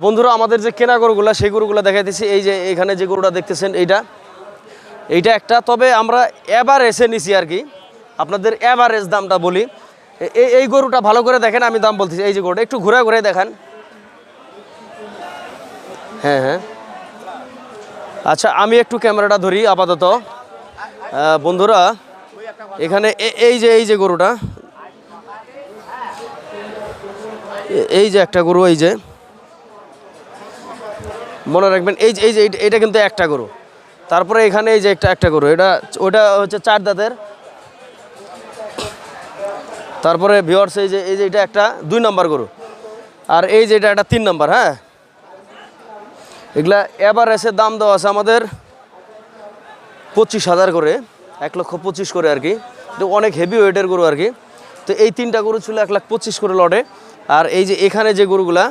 বন্ধুরা, আমাদের যে কেনা গরুগুলা, সেই গরুগুলা দেখাইতেছি। এই যে এখানে যে গরুটা দেখতেছেন, এইটা। এইটা একটা, তবে আমরা এভারেজে নিছি আর কি। আপনাদের এভারেজ দামটা বলি। এই এই গরুটা ভালো করে দেখেন, আমি দাম বলতেছি। এই যে গরুটা, একটু ঘুরে ঘুরে দেখান। হ্যাঁ হ্যাঁ। আচ্ছা আমি একটু ক্যামেরাটা ধরি, আপাতত। বন্ধুরা, এখানে এই যে এই যে গরুটা। এই যে একটা গরু, এই যে। মনে রাখবেন, এই যে এই যে এটা কিন্তু একটা গরু। তারপরে এখানে এই যে একটা একটা গরু। এটা, ওটা হচ্ছে চার দাঁতের। তারপরে ভিওর্স এই যে এই যে এটা একটা দুই নম্বর গরু। আর এই যে এটা একটা তিন নম্বর হ্যাঁ? এগুলা এবার এসে দাম দেওয়া আছে আমাদের পঁচিশ হাজার করে, এক লক্ষ পঁচিশ করে আর কি। তো অনেক হেভি ওয়েটের গরু আর কি। তো এই তিনটা গরু ছিল এক লাখ পঁচিশ করে লটে। আর এই যে এখানে যে গরুগুলা,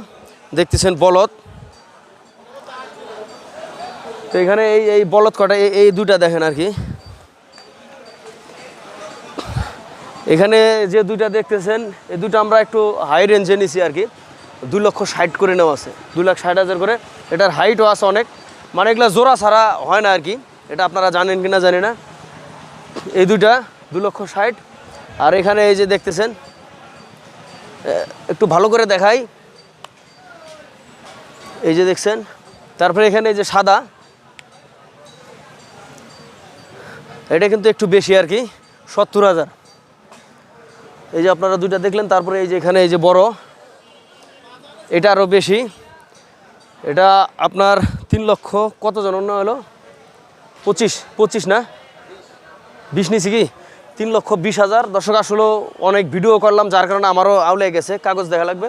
দেখতেছেন বলদ। তো এখানে এই এই বলদ কটা, এই দুটা দেখেন আর কি। এখানে যে দুইটা দেখতেছেন, এই দুটো আমরা একটু হাই রেঞ্জে নিছি আর কি। দুই লক্ষ ষাট করে নেওয়া আছে, দুই লাখ ষাট হাজার করে। এটার হাইটও আছে অনেক। মানে এগুলো জোড়া ছাড়া হয় না আর কি। এটা আপনারা জানেন কি না জানি না। এই দুইটা দু লক্ষ ষাট। আর এখানে এই যে দেখতেছেন একটু ভালো করে দেখাই। এই যে দেখছেন, তারপরে এখানে এই যে সাদা। এটা কিন্তু একটু বেশি আর কি, সত্তর হাজার। এই যে আপনারা দুইটা দেখলেন, তারপরে এই যে এখানে এই যে বড়, এটা আরও বেশি। এটা আপনার তিন লক্ষ কত জন? অন্য হলো? পঁচিশ পঁচিশ না? বিশ নিছি কি? তিন লক্ষ বিশ হাজার। দর্শক, আসলে অনেক ভিডিও করলাম, যার কারণে আমারও আউলে গেছে, কাগজ দেখা লাগবে।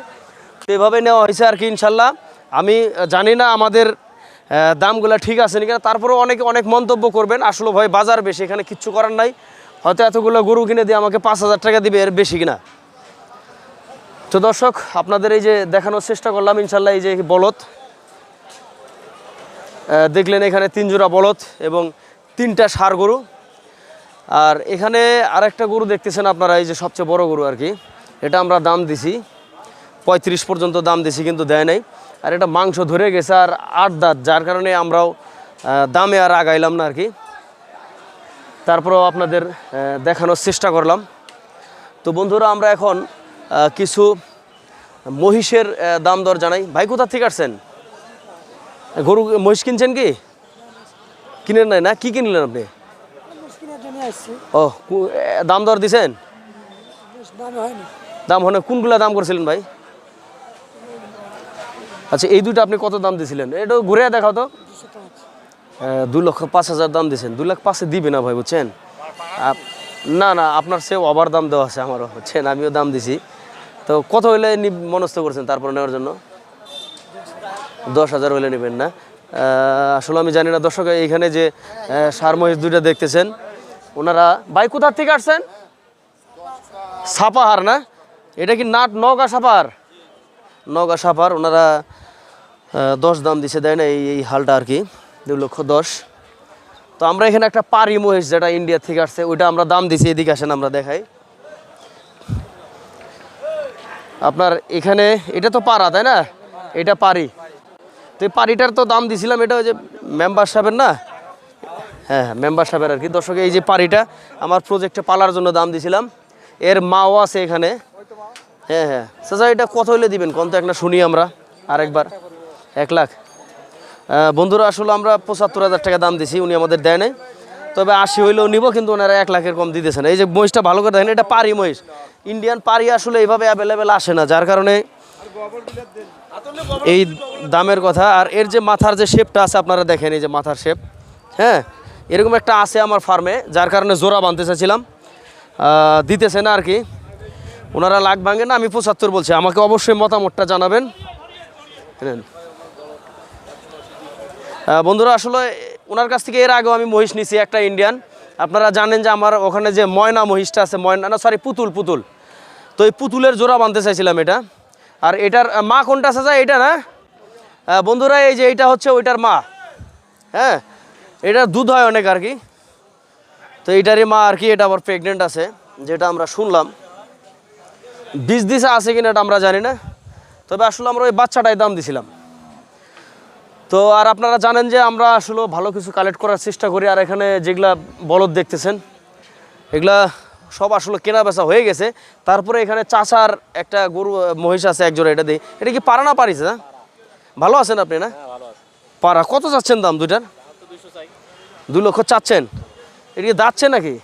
তো এভাবে নেওয়া হয়েছে আর কি, ইনশাল্লাহ। আমি জানি না আমাদের দামগুলো ঠিক আছে নাকি তারপরেও অনেকে অনেক মন্তব্য করবেন। আসলে ভাই, বাজার বেশি, এখানে কিচ্ছু করার নাই। হয়তো এতগুলো গরু কিনে দিয়ে আমাকে পাঁচ হাজার টাকা দিবে, এর বেশি কিনা? তো দর্শক, আপনাদের এই যে দেখানোর চেষ্টা করলাম, ইনশাল্লাহ এই যে বলদ। দেখলেন এখানে তিন জোড়া বলদ এবং তিনটা সার গরু। আর এখানে আরেকটা গরু দেখতেছেন আপনারা, এই যে সবচেয়ে বড় গরু আর কি। এটা আমরা দাম দিছি, পঁয়ত্রিশ পর্যন্ত দাম দিছি, কিন্তু দেয় নাই। আর এটা মাংস ধরে গেছে আর আট দাঁত যার কারণে আমরাও দামে আর আগাইলাম না আর কি তারপরেও আপনাদের দেখানোর চেষ্টা করলাম। তো বন্ধুরা আমরা এখন কিছু মহিষের দাম দর জানাই। ভাই কোথা থেকে আসছেন? গরু মহিষ কিনছেন কি? কিনেন নাই না? কি কিনলেন আপনি? ও দাম দর দিছেন? দাম হনে কোনগুলা দাম করছিলেন ভাই? আচ্ছা এই দুটো আপনি কত দাম দিছিলেন? এটা ঘুরে দেখাও তো। দু লক্ষ পাঁচ হাজার দাম দিয়েছেন দু লাখ পাঁচে দিবে না ভাই, বুঝছেন? না না, আপনার সে ওভার দাম দেওয়া আছে আমারও, বুঝছেন? আমিও দাম দিছি। তো কত হইলে মনস্থ করছেন তারপর নেওয়ার জন্য? দশ হাজার হইলে নেবেন না। আসলে আমি জানি না, দর্শক, এইখানে যে সার মহিষ দুইটা দেখতেছেন, ওনারা ভাই কোথার থেকে আসছেন? সাপাহার না? এটা কি নাট নগা সাপাহার? নগা সাপার ওনারা দশ দাম দিছে, দেয় না এই এই হালটা আর কি দু লক্ষ দশ। তো আমরা এখানে একটা পারি মহিষ যেটা ইন্ডিয়া থেকে আসছে, ওইটা আমরা দাম দিছি, এদিকে আসেন আমরা দেখাই। আপনার এখানে, এটা তো পাড়া, তাই না? এটা পারি তো এই পারিটার তো দাম দিছিলাম, এটা ওই যে মেম্বার সাহেবের না? হ্যাঁ হ্যাঁ মেম্বার সাহেবের আর কি। দর্শক, এই যে পারিটা আমার প্রজেক্টে পালার জন্য দাম দিছিলাম। এর মাও আছে এখানে। হ্যাঁ হ্যাঁ। চাচা, এটা কত হইলে দিবেন, কোন তো একটা শুনি আমরা, আরেকবার। এক লাখ। বন্ধুরা, আসলে আমরা পঁচাত্তর হাজার টাকা দাম দিছি, উনি আমাদের দেয় নাই। তবে আশি হইলেও নিব, কিন্তু ওনারা এক লাখের কম দিতেছে না। এই যে মহিষটা ভালো করে দেখেন, এটা পারি মহিষ। ইন্ডিয়ান পারি আসলে এইভাবে অ্যাভেলেবেল আসে না, যার কারণে এই দামের কথা। আর এর যে মাথার যে শেপটা আছে, আপনারা দেখেন, এই যে মাথার শেপ হ্যাঁ এরকম একটা আছে আমার ফার্মে যার কারণে জোড়া বানতে চাইছিলাম। দিতেছে না আর কি। ওনারা লাখ ভাঙে না, আমি পঁচাত্তর বলছি। আমাকে অবশ্যই মতামতটা জানাবেন। বন্ধুরা, আসলে ওনার কাছ থেকে এর আগেও আমি মহিষ নিছি, একটা ইন্ডিয়ান আপনারা জানেন যে আমার ওখানে যে ময়না মহিষটা আছে, ময়না না সরি পুতুল পুতুল। তো এই পুতুলের জোড়া বানতে চাইছিলাম এটা। আর এটার মা কোনটা আছে যায় এটা না? বন্ধুরা, এই যে এইটা হচ্ছে ওইটার মা। হ্যাঁ এটার দুধ হয় অনেক আর কি। তো এটারই মা আর কি, এটা আবার প্রেগনেন্ট আছে, যেটা আমরা শুনলাম। বীজ দিছে আছে কিনা এটা আমরা জানি না। তবে আসলে আমরা ওই বাচ্চাটাই দাম দিছিলাম। তো আর আপনারা জানেন যে আমরা আসলে ভালো কিছু কালেক্ট করার চেষ্টা করি আর এখানে যেগুলা বলদ দেখতেছেন এগুলা সব আসলে কেনা বেচা হয়ে গেছে। তারপরে এখানে চাচার একটা গরু মহিষ আছে একজোড়া এটা দিই। এটা কি পারা না পারিছে না? ভালো আছেন আপনি না? পারা কত চাচ্ছেন দাম দুইটার? দুই লক্ষ চাচ্ছেন। এটা কি দাঁতছে নাকি?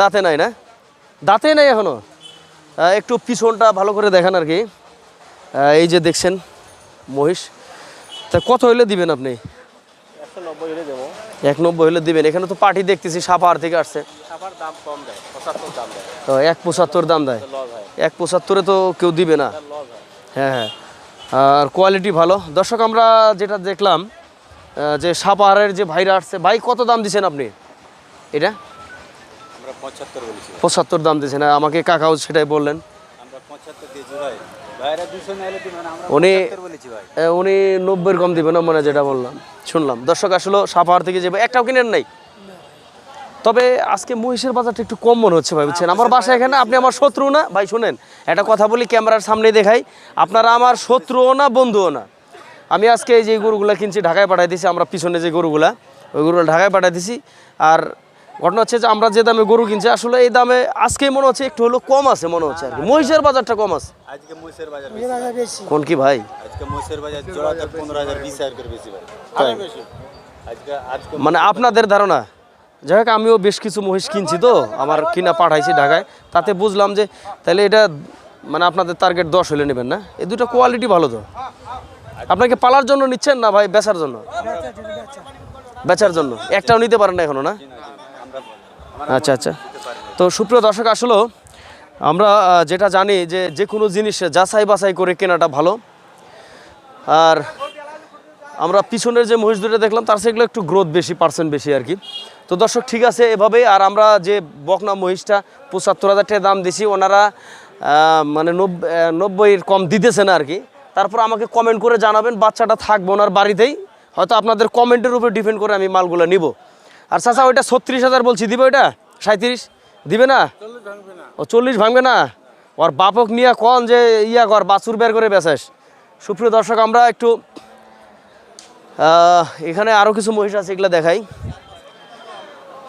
দাঁতে নাই না? দাঁতে নাই এখনও? একটু পিছনটা ভালো করে দেখান আর কি। এই যে দেখছেন মহিষ। তা কত হইলে দিবেন আপনি? এক নব্বই হলে দিবেন। এখানে তো পার্টি দেখতেছি সাপাহার থেকে আসছে। তো এক পঁচাত্তর দাম দেয়। এক পঁচাত্তরে তো কেউ দিবে না। হ্যাঁ। হ্যাঁ আর কোয়ালিটি ভালো। দর্শক আমরা যেটা দেখলাম যে সাপাহারের যে ভাইরা আসছে ভাই কত দাম দিছেন আপনি? এটা? পঁচাত্তর দাম দিয়েছেন। আমাকে কাকাও সেটাই বললেন। উনি উনি নব্বইয়ের কম দিবেন না মানে যেটা বললাম। শুনলাম। দর্শক আসলে সাপাহার থেকে যাবে একটাও কিনেন নাই? তবে আজকে মহিষের বাজারটা একটু কম মনে হচ্ছে ভাই বুঝছেন? আমার বাসা এখানে আপনি আমার শত্রু না। ভাই শুনেন একটা কথা বলি ক্যামেরার সামনে দেখাই। আপনারা আমার শত্রুও না বন্ধুও না। আমি আজকে এই যে গরুগুলা কিনছি ঢাকায় পাঠাই দিছি আমরা পিছনে যে গরুগুলা ওই গরুগুলো ঢাকায় পাঠাই দিছি। আর ঘটনা হচ্ছে যে আমরা যে দামে গরু কিনছি আসলে এই দামে আজকে মনে হচ্ছে একটু হলো কম আছে মনে হচ্ছে আর কি। মহিষের বাজারটা কম আছে? আজকে মহিষের বাজার ওই বাজার বেশি। কোন কি ভাই? আজকে মহিষের বাজার জোড়াতে পনেরো হাজার করে বেশি ভাই। আজকে আজকে মানে আপনাদের ধারণা? যাই হোক আমিও বেশ কিছু মহিষ কিনছি তো আমার কিনা পাঠাইছি ঢাকায়। তাতে বুঝলাম যে তাহলে এটা মানে আপনাদের টার্গেট দশ হলে নেবেন না? এই দুটো কোয়ালিটি ভালো তো। আপনাকে পালার জন্য নিচ্ছেন না ভাই বেচার জন্য? বেচার জন্য একটাও নিতে পারেন না এখনও না। আচ্ছা আচ্ছা। তো সুপ্রিয় দর্শক আসলেও আমরা যেটা জানি যে যে কোনো জিনিস যাচাই বাছাই করে কেনাটা ভালো। আর আমরা পিছনের যে মহিষ দুটো দেখলাম তার সেগুলো একটু গ্রোথ বেশি পার্সেন্ট বেশি আর কি। তো দর্শক ঠিক আছে এভাবেই। আর আমরা যে বকনা মহিষটা পঁচাত্তর হাজার টাকা দাম দিছি ওনারা মানে নব্বই নব্বইয়ের কম দিতেছে না আর কি। তারপর আমাকে কমেন্ট করে জানাবেন বাচ্চাটা থাকবে ওনার বাড়িতেই। হয়তো আপনাদের কমেন্টের উপর ডিপেন্ড করে আমি মালগুলো নিব। আর চাচা ওইটা ছত্রিশ হাজার বলছি দিবে ওইটা? সাঁত্রিশ দিবে না? ও চল্লিশ ভাঙবে না? ওর বাপক নিয়ে কন যে ইয়া কর বাছুর বের করে বেচাস। সুপ্রিয় দর্শক আমরা একটু এখানে আরও কিছু মহিষ আছে এগুলো দেখাই।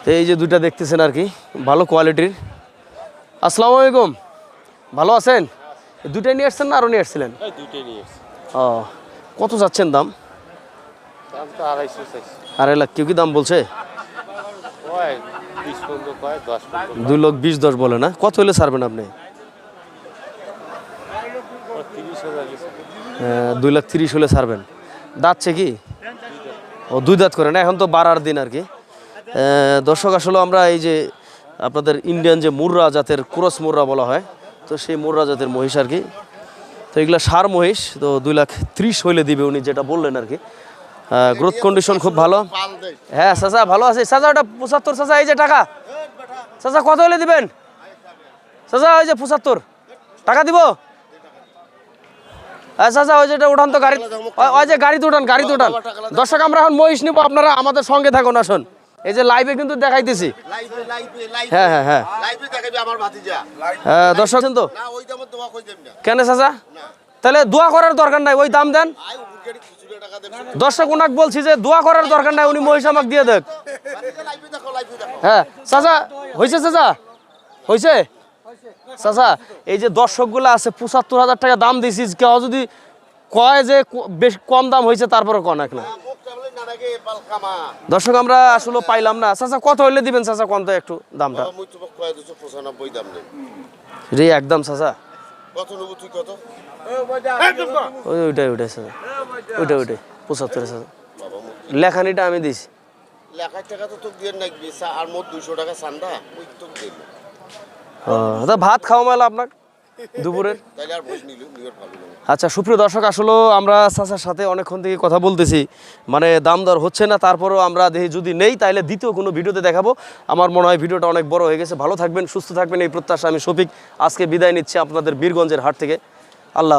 তো এই যে দুইটা দেখতেছেন আর কি ভালো কোয়ালিটির। আসসালামু আলাইকুম। ভালো আছেন? দুটাই নিয়ে আসছেন না আরও নিয়ে আসছিলেন? ও কত যাচ্ছেন দাম? আড়াই লাখ কেউ কি দাম বলছে? কয় বিশ পনেরো কয় দশ পনেরো দুই লাখ বিশ দশ বলে না? কত হলে ছাড়বেন আপনি? আহ, দুই লাখ তিরিশ হলে ছাড়বেন। দাঁতছে কি? ও দুই দাঁত করে না? এখন তো বাড়ার দিন আর কি। দর্শক আসলে আমরা এই যে আপনাদের ইন্ডিয়ান যে মুর্রা জাতের ক্রস মুর্রা বলা হয় তো সেই মুর্রা জাতের মহিষ আর কি। তো এগুলা সার মহিষ তো দুই লাখ ত্রিশ হইলে দিবে উনি যেটা বললেন আর কি। গ্রোথ কন্ডিশন খুব ভালো। হ্যাঁ চাচা ভালো আছে। চাচা ওটা পঁচাত্তর চাচা এই যে টাকা। চাচা কত হলে দিবেন? চাচা ওই যে পঁচাত্তর। টাকা দিব? আচ্ছা ওই যেটা উঠান তো গাড়ি ওই- যে গাড়িতে উঠান গাড়িতে উঠান। দর্শক, আমরা এখন মহিষ নিবো আপনারা আমাদের সঙ্গে থাকুন, আসুন। এই যে লাইভে কিন্তু দেখাইতেছি। হ্যাঁ হ্যাঁ হ্যাঁ। হ্যাঁ দর্শক তো কেন চাচা তাহলে দোয়া করার দরকার নাই, ওই দাম দেন। দর্শক উনাক বলছি যে দোয়া করার দরকার নাই উনি মহিষ আমাকে দিয়ে দেখ। হ্যাঁ চাচা হয়েছে চাচা? হয়েছে চাচা এই যে দর্শকগুলো আছে পঁচাত্তর হাজার টাকা দাম দিছিস কেউ যদি কয় যে বেশ কম দাম হয়েছে তারপরে কনাক না। কামা দর্শক আমরা আসলে পাইলাম না। চাচা কত হইলে দিবেন চাচা তো একটু দামটা? মুই তোমাক কয় 295 দাম নেই। রে একদম চাচা। কত নেব তুই কত? ওই ওইটাই ওইটাই চাচা ওইটাই ওইটাই পঁচাত্তর চাচা লেখানিটা আমি দিছি। লেখার টাকা তো তোক দিয়ে নাকবি আর মোট 200 টাকা চান্দা ওই তোক দিবি। ও, তা ভাত খাওয়া মেলা আপনার? দুপুরের? আচ্ছা সুপ্রিয় দর্শক আসলে আমরা চাচার সাথে অনেকক্ষণ থেকে কথা বলতেছি। মানে দাম দর হচ্ছে না তারপরেও আমরা দেখি যদি নেই তাহলে দ্বিতীয় কোনো ভিডিওতে দেখাবো। আমার মনে হয় ভিডিওটা অনেক বড় হয়ে গেছে। ভালো থাকবেন সুস্থ থাকবেন এই প্রত্যাশা আমি শফিক। আজকে বিদায় নিচ্ছি আপনাদের বীরগঞ্জের হাট থেকে। আল্লাহ।